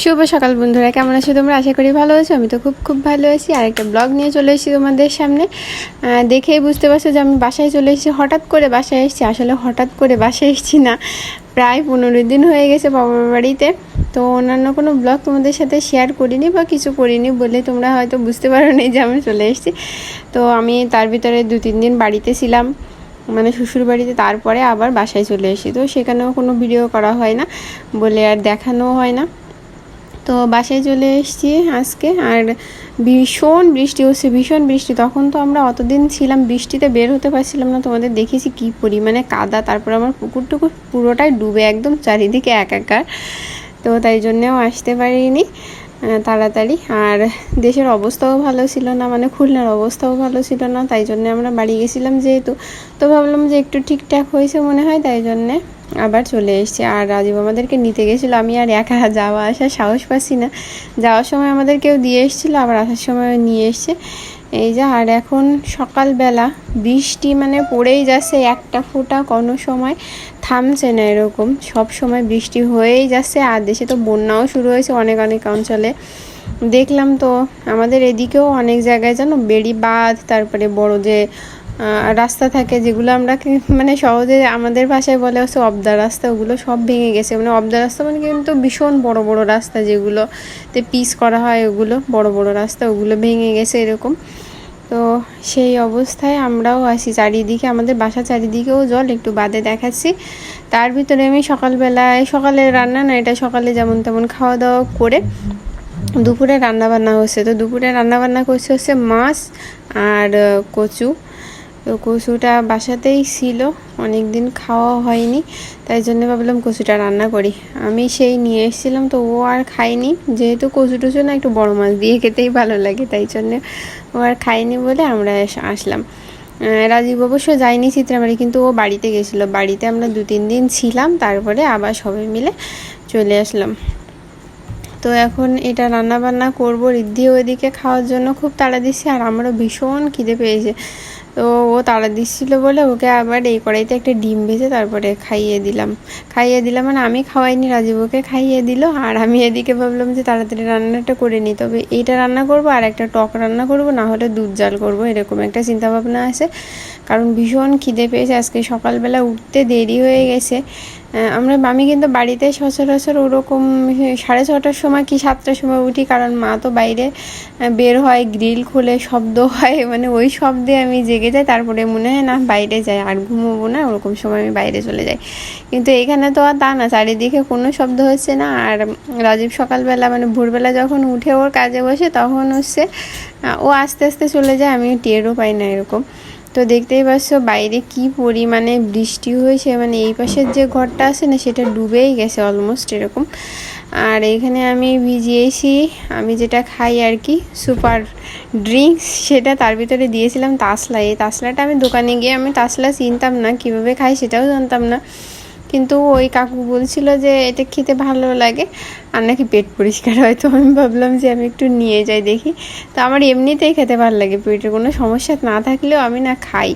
শুভ সকাল বন্ধুরা, কেমন আছো তোমরা? আশা করি ভালো আছো। আমি তো খুব খুব ভালো আছি। আর একটা ব্লগ নিয়ে চলে এসেছি তোমাদের সামনে। দেখেই বুঝতে পারছ যে আমি বাসায় চলে এসেছি। হঠাৎ করে বাসায় এসেছি। আসলে হঠাৎ করে বাসায় এসেছি না। প্রায় পনেরো দিন হয়ে গেছে বাবার বাড়িতে। তো অন্যান্য কোনো ব্লগ তোমাদের সাথে শেয়ার করিনি বা কিছু করিনি বলে তোমরা হয়তো বুঝতে পারো নি যে আমি চলে এসেছি। তো আমি তার ভিতরে দু তিন দিন বাড়িতে ছিলাম। মানে শ্বশুর বাড়িতে, তারপরে আবার বাসায় চলে এসেছি। তো সেখানেও কোনো ভিডিও করা হয় না বলে আর দেখানোও হয় না। তো বাসায় চলে এসেছি আজকে। আর ভীষণ বৃষ্টি হচ্ছে ভীষণ বৃষ্টি। তখন তো আমরা অতদিন ছিলাম, বৃষ্টিতে বের হতে পারছিলাম না। তোমাদের দেখেছি কি পরিমাণে কাদা, তারপর আমার পুকুর টুকুর পুরোটাই ডুবে একদম চারিদিকে একাকার। তো তাই জন্যেও আসতে পারিনি তাড়াতাড়ি। আর দেশের অবস্থাও ভালো ছিল না মানে খুলনার অবস্থাও ভালো ছিল না। তাই জন্য আমরা বাড়ি গেছিলাম যেহেতু। তো ভাবলাম যে একটু ঠিকঠাক হয়েছে মনে হয়, তাই জন্যে আবার চলে এসেছি। আর রাজীব আমাদেরকে নিতে গেছিল। আমি আর একা যাওয়া আসার সাহস পাচ্ছি না। যাওয়ার সময় আমাদের কেউ দিয়ে এসেছিল, আবার আসার সময় নিয়ে এসছে। এই যে, আর এখন সকালবেলা বৃষ্টি মানে পড়েই যাচ্ছে, একটা ফোঁটা কোনো সময় থামছে না এরকম। সব সময় বৃষ্টি হয়েই যাচ্ছে, আর দেশে তো বন্যাও শুরু হয়েছে অনেক অনেক অঞ্চলে। দেখলাম তো আমাদের এদিকেও অনেক জায়গায় যেন বেড়ি বাঁধ তারপরে বড় যে রাস্তা থাকে যেগুলো আমরা মানে সহজে আমাদের ভাষায় বলে হচ্ছে অবদা রাস্তা, ওগুলো সব ভেঙে গেছে। মানে অবদা রাস্তা মানে কিন্তু ভীষণ বড় বড় রাস্তা যেগুলো তে পিস করা হয়, ওগুলো বড় বড় রাস্তা, ওগুলো ভেঙে গেছে এরকম। তো সেই অবস্থায় আমরাও আসি চারিদিকে, আমাদের বাসা চারিদিকেও জল, একটু বাদে দেখাচ্ছি। তার ভিতরে আমি সকালবেলায়, সকালে রান্না না, এটা সকালে যেমন তেমন খাওয়া দাওয়া করে দুপুরে রান্না বান্না হচ্ছে। তো দুপুরে রান্না বান্না করছে হচ্ছে মাছ আর কচু। তো কচুটা বাসাতেই ছিল অনেক দিন খাওয়া হয়নি, তাই জন্য ভাবলাম কচুটা রান্না করি। আমি সেই নিয়ে এসেছিলাম, তো ও আর খায়নি, যেহেতু কচু টচু না, একটু বড় মাছ দিয়ে খেতেই ভালো লাগে, তাই জন্য ও আর খায়নি বলে আমরা আসলাম। রাজীব অবশ্য যায়নি চিত্রামারি কিন্তু ও বাড়িতে গেছিল। বাড়িতে আমরা দু, তিন দিন ছিলাম, তারপরে আবার সবাই মিলে চলে আসলাম। তো এখন এটা রান্না বান্না করব রিদ্ধি ওইদিকে খাওয়ার জন্য খুব তাড়া দিচ্ছে, আর আমারও ভীষণ খিদে পেয়েছে। তো ও তাড়া দিচ্ছিল বলে ওকে আবার এই কড়াইতে একটা ডিম ভেজে তারপরে খাইয়ে দিলাম। খাইয়ে দিলাম মানে আমি খাওয়াইনি, রাজীব ওকে খাইয়ে দিল আর আমি এদিকে ভাবলাম যে তাড়াতাড়ি রান্নাটা করে নিই তবে এইটা রান্না করব আর একটা টক রান্না করব, না হলে দুধ জাল করব, এরকম একটা চিন্তা ভাবনা আছে। কারণ ভীষণ খিদে পেয়েছে, আজকে সকালবেলা উঠতে দেরি হয়ে গেছে। আমরা আমি কিন্তু বাড়িতে সচরাচর ওরকম সাড়ে ছটার সময় কি সাতটার সময় উঠি, কারণ মা তো বাইরে বের হয় গ্রিল খুলে, শব্দ হয় মানে ওই শব্দে আমি জেগে যাই, তারপরে মনে হয় না বাইরে যাই, আর ঘুমোবো না, ওরকম সময় আমি বাইরে চলে যাই। কিন্তু এখানে তো আর তা না, চারিদিকে কোনো শব্দ হচ্ছে না, আর রাজীব সকালবেলা মানে ভোরবেলা যখন উঠে ওর কাজে বসে, তখন হচ্ছে ও আস্তে আস্তে চলে যায় আমি টেরও পাই না এরকম। তো দেখতেই পাচ্ছ বাইরে কি পরিমাণে বৃষ্টি হয়েছে মানে এই পাশের যে ঘরটা আছে না, সেটা ডুবেই গেছে অলমোস্ট এরকম। আর এখানে আমি ভিজিয়েছি, আমি যেটা খাই আর কি সুপার ড্রিঙ্কস সেটা তার ভিতরে দিয়েছিলাম তাসলা। এই তাসলাটা আমি দোকানে গিয়ে আমি তাসলা চিনতাম না, কীভাবে খাই সেটাও জানতাম না। কিন্তু ওই কাকু বলছিল যে এটা খেতে ভালো লাগে, আর নাকি পেট পরিষ্কার হয়। তো আমি ভাবলাম যে আমি একটু নিয়ে যাই দেখি। তো আমার এমনিতেই খেতে ভালো লাগে, পেটের কোনো সমস্যা না থাকলেও আমি না খাই।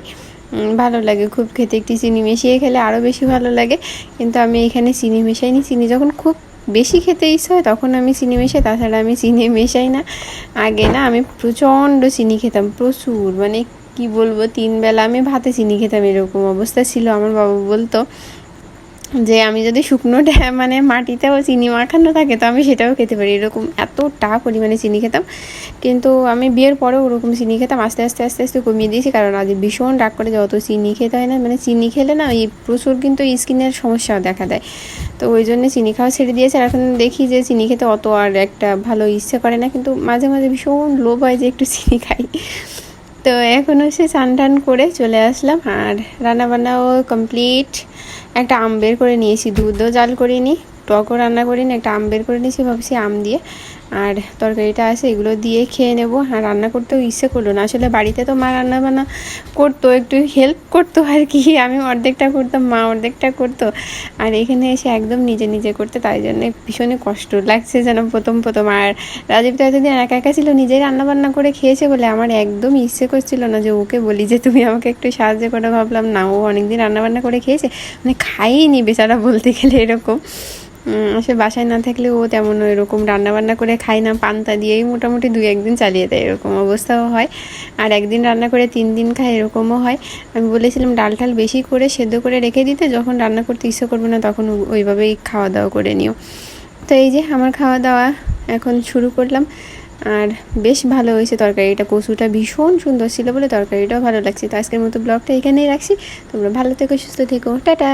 ভালো লাগে খুব খেতে। একটু চিনি মিশিয়ে খেলে আরও বেশি ভালো লাগে। কিন্তু আমি এখানে চিনি মেশাইনি। চিনি যখন খুব বেশি খেতে ইচ্ছা হয় তখন আমি চিনি মেশাই, তাছাড়া আমি চিনি মেশাই না। আগে না আমি প্রচণ্ড চিনি খেতাম, প্রচুর। মানে কি বলব তিন বেলা আমি ভাতে চিনি খেতাম, এরকম অবস্থা ছিল। আমার বাবা বলতো যে আমি যদি শুকনো ড্যা- মানে মাটিতেও চিনি মাখানো থাকে, তো আমি সেটাও খেতে পারি। এরকম এতটা পরিমাণে চিনি খেতাম। কিন্তু আমি বিয়ের পরেও ওরকম চিনি খেতাম। আস্তে আস্তে আস্তে আস্তে কমিয়ে দিয়েছি। কারণ আজ ভীষণ রাগ করে যত চিনি খেতে হয় না মানে চিনি খেলে না এই প্রচুর কিন্তু স্কিনের সমস্যাও দেখা দেয়। তো ওই জন্য চিনি খাওয়া ছেড়ে দিয়েছে। আর এখন দেখি যে চিনি খেতে অত আর একটা ভালো ইচ্ছে করে না। কিন্তু মাঝে মাঝে ভীষণ লোভ হয় যে একটু চিনি খাই। তো এখন হচ্ছে স্নান টান করে চলে আসলাম আর রান্নাবান্নাও কমপ্লিট একটা আম বের করে নিয়েছি, দুধও জাল করিনি, টকও রান্না করিনি, একটা আম বের করে নিয়েছি, ভাবছি আম দিয়ে। আর তরকারিটা আছে, এগুলো দিয়ে খেয়ে নেব। আর রান্না করতেও ইচ্ছে করল না। আসলে বাড়িতে তো মা রান্না বান্না করতো, একটু হেল্প করতো আর কি। আমি অর্ধেকটা করতাম, মা অর্ধেকটা করতো। আর এখানে এসে একদম নিজে নিজে করতে, তাই জন্য ভীষণই কষ্ট লাগছে যেন প্রথম প্রথম। আর রাজীব তো এতদিন একা একা ছিল, নিজেই রান্না বান্না করে খেয়েছে বলে আমার একদম ইচ্ছে করছিল না যে ওকে বলি যে, তুমি আমাকে একটু সাহায্য করে। ভাবলাম, না, ও অনেকদিন রান্না বান্না করে খেয়েছে। মানে খাইনি বেচারা বলতে গেলে এরকম। আসলে বাসায় না থাকলে ও তেমন এরকম রান্না বান্না করে খায় না, পান্তা দিয়েই মোটামুটি দুই একদিন চালিয়ে দেয়, এরকম অবস্থাও হয়। আর একদিন রান্না করে তিন দিন খায়, এরকমও হয়। আমি বলেছিলাম ডাল ঠাল বেশি করে সেদ্ধ করে রেখে দিতে, যখন রান্না করতে ইচ্ছে করবে না, তখন ওইভাবেই খাওয়া দাওয়া করে নিও। তো এই যে আমার খাওয়া দাওয়া এখন শুরু করলাম। আর বেশ ভালো হয়েছে তরকারিটা, কচুটা ভীষণ সুন্দর ছিল বলে তরকারিটাও ভালো লাগছে। তো আজকের মতো ব্লগটা এখানেই রাখছি। তোমরা ভালো থেকো, সুস্থ থেকো। টাটা!